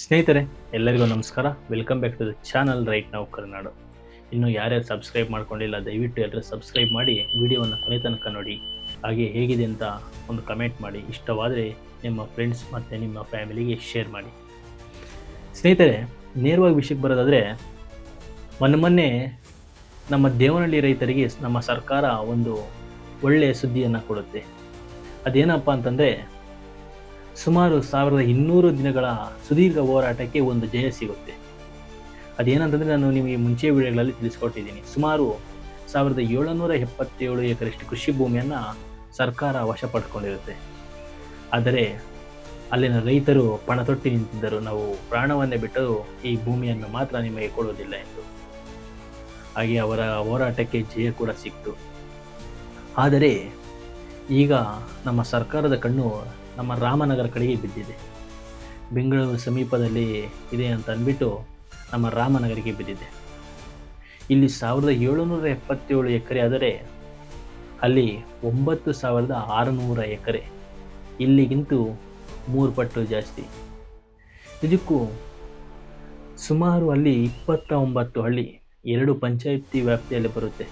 ಸ್ನೇಹಿತರೆ, ಎಲ್ಲರಿಗೂ ನಮಸ್ಕಾರ. Welcome back to the channel right ನಾವು ಕರ್ನಾಡು ಇನ್ನು ಯಾರ್ಯಾರು ಸಬ್ಸ್ಕ್ರೈಬ್ ಮಾಡ್ಕೊಂಡಿಲ್ಲ, ದಯವಿಟ್ಟು ಎಲ್ಲರೂ ಸಬ್ಸ್ಕ್ರೈಬ್ ಮಾಡಿ, ವಿಡಿಯೋವನ್ನು ಕೊನೆ ತನಕ ನೋಡಿ. ಹಾಗೆ ಹೇಗಿದೆ ಅಂತ ಒಂದು ಕಮೆಂಟ್ ಮಾಡಿ. ಇಷ್ಟವಾದರೆ ನಿಮ್ಮ ಫ್ರೆಂಡ್ಸ್ ಮತ್ತು ನಿಮ್ಮ ಫ್ಯಾಮಿಲಿಗೆ ಶೇರ್ ಮಾಡಿ. ಸ್ನೇಹಿತರೆ, ನೇರವಾಗಿ ವಿಷಯಕ್ಕೆ ಬರೋದಾದರೆ, ಮೊನ್ನೆ ಮೊನ್ನೆ ನಮ್ಮ ದೇವನಹಳ್ಳಿ ರೈತರಿಗೆ ನಮ್ಮ ಸರ್ಕಾರ ಒಂದು ಒಳ್ಳೆಯ ಸುದ್ದಿಯನ್ನು ಕೊಡುತ್ತೆ. ಅದೇನಪ್ಪ ಅಂತಂದರೆ ಸುಮಾರು ಸಾವಿರದ ಇನ್ನೂರು ದಿನಗಳ ಸುದೀರ್ಘ ಹೋರಾಟಕ್ಕೆ ಒಂದು ಜಯ ಸಿಗುತ್ತೆ. ಅದೇನಂತಂದರೆ ನಾನು ನಿಮಗೆ ಮುಂಚೆ ವಿಡಿಯೋಗಳಲ್ಲಿ ತಿಳಿಸ್ಕೊಟ್ಟಿದ್ದೀನಿ. ಸುಮಾರು ಸಾವಿರದ ಏಳುನೂರ ಎಪ್ಪತ್ತೇಳು ಎಕರೆಷ್ಟು ಕೃಷಿ ಭೂಮಿಯನ್ನು ಸರ್ಕಾರ ವಶಪಡ್ಕೊಂಡಿರುತ್ತೆ. ಆದರೆ ಅಲ್ಲಿನ ರೈತರು ಪಣ ತೊಟ್ಟಿ ನಿಂತಿದ್ದರು. ನಾವು ಪ್ರಾಣವನ್ನೇ ಬಿಟ್ಟು ಈ ಭೂಮಿಯನ್ನು ಮಾತ್ರ ನಿಮಗೆ ಕೊಡುವುದಿಲ್ಲ ಎಂದು. ಹಾಗೆ ಅವರ ಹೋರಾಟಕ್ಕೆ ಜಯ ಕೂಡ ಸಿಕ್ತು. ಆದರೆ ಈಗ ನಮ್ಮ ಸರ್ಕಾರದ ಕಣ್ಣು ನಮ್ಮ ರಾಮನಗರ ಕಡೆಗೆ ಬಿದ್ದಿದೆ. ಬೆಂಗಳೂರು ಸಮೀಪದಲ್ಲಿ ಇದೆ ಅಂತ ಅಂದ್ಬಿಟ್ಟು ನಮ್ಮ ರಾಮನಗರಿಗೆ ಬಿದ್ದಿದೆ. ಇಲ್ಲಿ ಸಾವಿರದ ಏಳುನೂರ ಎಪ್ಪತ್ತೇಳು ಎಕರೆ ಆದರೆ ಅಲ್ಲಿ ಒಂಬತ್ತು ಸಾವಿರದ ಆರುನೂರ ಎಕರೆ. ಇಲ್ಲಿಗಿಂತೂ ಮೂರು ಪಟ್ಟು ಜಾಸ್ತಿ. ಇದಕ್ಕೂ ಸುಮಾರು ಅಲ್ಲಿ ಇಪ್ಪತ್ತ ಒಂಬತ್ತು ಹಳ್ಳಿ, ಎರಡು ಪಂಚಾಯಿತಿ ವ್ಯಾಪ್ತಿಯಲ್ಲಿ ಬರುತ್ತೆ.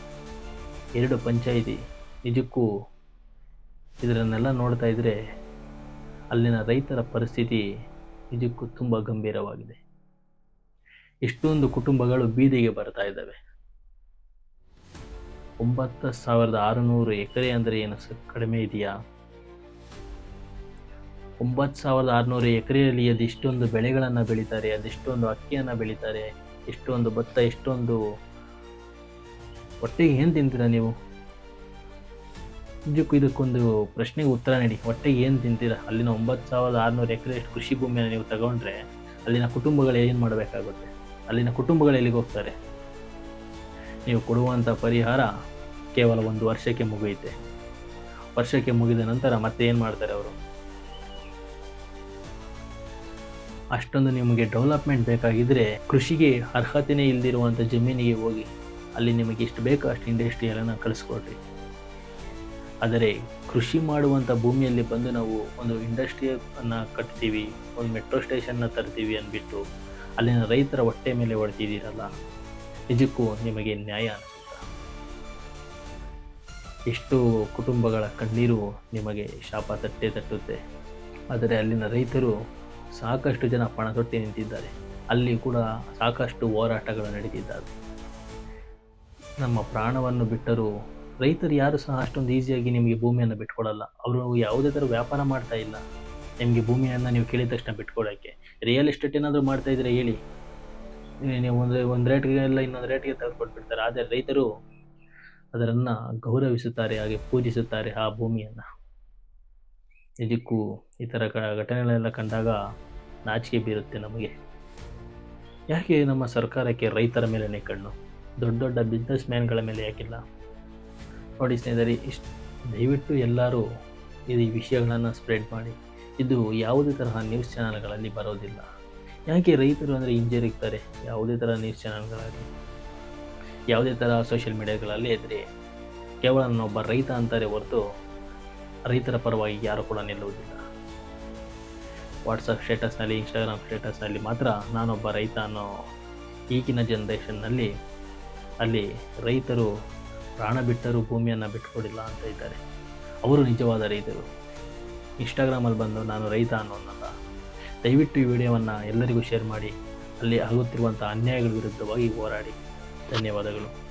ಎರಡು ಪಂಚಾಯಿತಿ. ನಿಜಕ್ಕೂ ಇದರನ್ನೆಲ್ಲ ನೋಡ್ತಾ ಇದ್ದರೆ ಅಲ್ಲಿನ ರೈತರ ಪರಿಸ್ಥಿತಿ ನಿಜಕ್ಕೂ ತುಂಬ ಗಂಭೀರವಾಗಿದೆ. ಎಷ್ಟೊಂದು ಕುಟುಂಬಗಳು ಬೀದಿಗೆ ಬರ್ತಾ ಇದ್ದಾವೆ. ಒಂಬತ್ತು ಸಾವಿರದ ಆರುನೂರು ಎಕರೆ ಅಂದರೆ ಏನು ಕಡಿಮೆ ಇದೆಯಾ? ಒಂಬತ್ತು ಸಾವಿರದ ಆರುನೂರು ಎಕರೆಯಲ್ಲಿ ಅದೆಷ್ಟೊಂದು ಬೆಳೆಗಳನ್ನು ಬೆಳೀತಾರೆ ಅದೆಷ್ಟೊಂದು ಅಕ್ಕಿಯನ್ನು ಬೆಳೀತಾರೆ, ಎಷ್ಟೊಂದು ಭತ್ತ, ಎಷ್ಟೊಂದು ಒಟ್ಟಿಗೆ ಏನು ತಿಂತೀರಾ ನೀವು? ನಿಜಕ್ಕೂ ಇದಕ್ಕೊಂದು ಪ್ರಶ್ನೆಗೆ ಉತ್ತರ ನೀಡಿ. ಹೊಟ್ಟೆಗೆ ಏನು ತಿಂತೀರ? ಅಲ್ಲಿನ ಒಂಬತ್ತು ಸಾವಿರದ ಆರುನೂರು ಎಕರೆ ಎಷ್ಟು ಕೃಷಿ ಭೂಮಿಯನ್ನು ನೀವು ತಗೊಂಡ್ರೆ ಅಲ್ಲಿನ ಕುಟುಂಬಗಳು ಏನು ಮಾಡಬೇಕಾಗುತ್ತೆ? ಅಲ್ಲಿನ ಕುಟುಂಬಗಳು ಎಲ್ಲಿಗೆ ಹೋಗ್ತಾರೆ? ನೀವು ಕೊಡುವಂಥ ಪರಿಹಾರ ಕೇವಲ ಒಂದು ವರ್ಷಕ್ಕೆ ಮುಗಿಯುತ್ತೆ. ವರ್ಷಕ್ಕೆ ಮುಗಿದ ನಂತರ ಮತ್ತೆ ಏನು ಮಾಡ್ತಾರೆ ಅವರು? ಅಷ್ಟೊಂದು ನಿಮಗೆ ಡೆವಲಪ್ಮೆಂಟ್ ಬೇಕಾಗಿದ್ದರೆ ಕೃಷಿಗೆ ಅರ್ಹತೆಯೇ ಇಲ್ಲದಿರುವಂಥ ಜಮೀನಿಗೆ ಹೋಗಿ, ಅಲ್ಲಿ ನಿಮಗೆ ಎಷ್ಟು ಬೇಕೋ ಅಷ್ಟು ಇಂಡಸ್ಟ್ರಿಯಲನ್ನು ಕಳಿಸ್ಕೊಡ್ರಿ. ಆದರೆ ಕೃಷಿ ಮಾಡುವಂಥ ಭೂಮಿಯಲ್ಲಿ ಬಂದು ನಾವು ಒಂದು ಇಂಡಸ್ಟ್ರಿಯನ್ನು ಕಟ್ತೀವಿ, ಒಂದು ಮೆಟ್ರೋ ಸ್ಟೇಷನ್ನ ತರ್ತೀವಿ ಅಂದ್ಬಿಟ್ಟು ಅಲ್ಲಿನ ರೈತರ ಹೊಟ್ಟೆ ಮೇಲೆ ಹೊಡ್ತಿದ್ದೀರಲ್ಲ, ನಿಜಕ್ಕೂ ನಿಮಗೆ ನ್ಯಾಯ ಅನಿಸುತ್ತಾ? ಎಷ್ಟು ಕುಟುಂಬಗಳ ಕಣ್ಣೀರು ನಿಮಗೆ ಶಾಪ ತಟ್ಟೆ ತಟ್ಟುತ್ತೆ. ಆದರೆ ಅಲ್ಲಿನ ರೈತರು ಸಾಕಷ್ಟು ಜನ ಪಣ ತೊಟ್ಟಿ ನಿಂತಿದ್ದಾರೆ. ಅಲ್ಲಿ ಕೂಡ ಸಾಕಷ್ಟು ಹೋರಾಟಗಳು ನಡೀತಿದ್ದಾವೆ ನಮ್ಮ ಪ್ರಾಣವನ್ನು ಬಿಟ್ಟರೂ ರೈತರು ಯಾರು ಸಹ ಅಷ್ಟೊಂದು ಈಸಿಯಾಗಿ ನಿಮಗೆ ಭೂಮಿಯನ್ನು ಬಿಟ್ಕೊಡಲ್ಲ. ಅವರು ಯಾವುದೇ ಥರ ವ್ಯಾಪಾರ ಮಾಡ್ತಾ ಇಲ್ಲ. ನಿಮಗೆ ಭೂಮಿಯನ್ನು ನೀವು ಕೇಳಿದ ತಕ್ಷಣ ಬಿಟ್ಕೊಡೋಕ್ಕೆ. ರಿಯಲ್ ಎಸ್ಟೇಟ್ ಏನಾದರೂ ಮಾಡ್ತಾ ಇದ್ರೆ ಹೇಳಿ. ನೀವು ಒಂದು ಒಂದು ರೇಟ್ಗೆ ಎಲ್ಲ ಇನ್ನೊಂದು ರೇಟ್ಗೆ ತೆಗೆದುಕೊಟ್ಬಿಡ್ತಾರೆ. ಆದರೆ ರೈತರು ಅದರನ್ನು ಗೌರವಿಸುತ್ತಾರೆ, ಹಾಗೆ ಪೂಜಿಸುತ್ತಾರೆ ಆ ಭೂಮಿಯನ್ನು. ನಿಜಕ್ಕೂ ಈ ಥರ ಕ, ಘಟನೆಗಳೆಲ್ಲ ಕಂಡಾಗ ನಾಚಿಕೆ ಬೀರುತ್ತೆ ನಮಗೆ. ಯಾಕೆ ನಮ್ಮ ಸರ್ಕಾರಕ್ಕೆ ರೈತರ ಮೇಲೇ ಕಣ್ಣು? ದೊಡ್ಡ ದೊಡ್ಡ ಬಿಸ್ನೆಸ್ ಮ್ಯಾನ್ಗಳ ಮೇಲೆ ಯಾಕಿಲ್ಲ? ನೋಡಿ ಸ್ನೇಹಿತರೆ, ಇಷ್ಟು ದಯವಿಟ್ಟು ಎಲ್ಲರೂ ಇದು ಈ ವಿಷಯಗಳನ್ನು ಸ್ಪ್ರೆಡ್ ಮಾಡಿ. ಇದು ಯಾವುದೇ ತರಹ ನ್ಯೂಸ್ ಚಾನಲ್ಗಳಲ್ಲಿ ಬರೋದಿಲ್ಲ. ಯಾಕೆ ರೈತರು ಅಂದರೆ ಹಿಂಜರಿಗ್ತಾರೆ ಯಾವುದೇ ಥರ ನ್ಯೂಸ್ ಚಾನಲ್ಗಳಲ್ಲಿ ಯಾವುದೇ ಥರ ಸೋಷಿಯಲ್ ಮೀಡಿಯಾಗಳಲ್ಲಿ ಇದ್ದರೆ ಕೇವಲ ನಾನೊಬ್ಬ ರೈತ ಅಂತಾರೆ ಹೊರತು ರೈತರ ಪರವಾಗಿ ಯಾರು ಕೂಡ ನಿಲ್ಲುವುದಿಲ್ಲ. ವಾಟ್ಸಪ್ ಸ್ಟೇಟಸ್ನಲ್ಲಿ ಇನ್ಸ್ಟಾಗ್ರಾಮ್ ಸ್ಟೇಟಸ್ನಲ್ಲಿ ಮಾತ್ರ ನಾನೊಬ್ಬ ರೈತ ಅನ್ನೋ ಈಗಿನ ಜನ್ರೇಷನ್ನಲ್ಲಿ ಅಲ್ಲಿ ರೈತರು ಪ್ರಾಣ ಬಿಟ್ಟರೂ ಭೂಮಿಯನ್ನು ಬಿಟ್ಕೊಡಿಲ್ಲ ಅಂತ ಇದ್ದಾರೆ. ಅವರು ನಿಜವಾದ ರೈತರು. ಇನ್ಸ್ಟಾಗ್ರಾಮಲ್ಲಿ ಬಂದು ನಾನು ರೈತ ಅನ್ನೋನಲ್ಲ ದಯವಿಟ್ಟು ಈ ವಿಡಿಯೋವನ್ನು ಎಲ್ಲರಿಗೂ ಶೇರ್ ಮಾಡಿ, ಅಲ್ಲಿ ಆಗುತ್ತಿರುವಂಥ ಅನ್ಯಾಯಗಳ ವಿರುದ್ಧವಾಗಿ ಹೋರಾಡಿ. ಧನ್ಯವಾದಗಳು.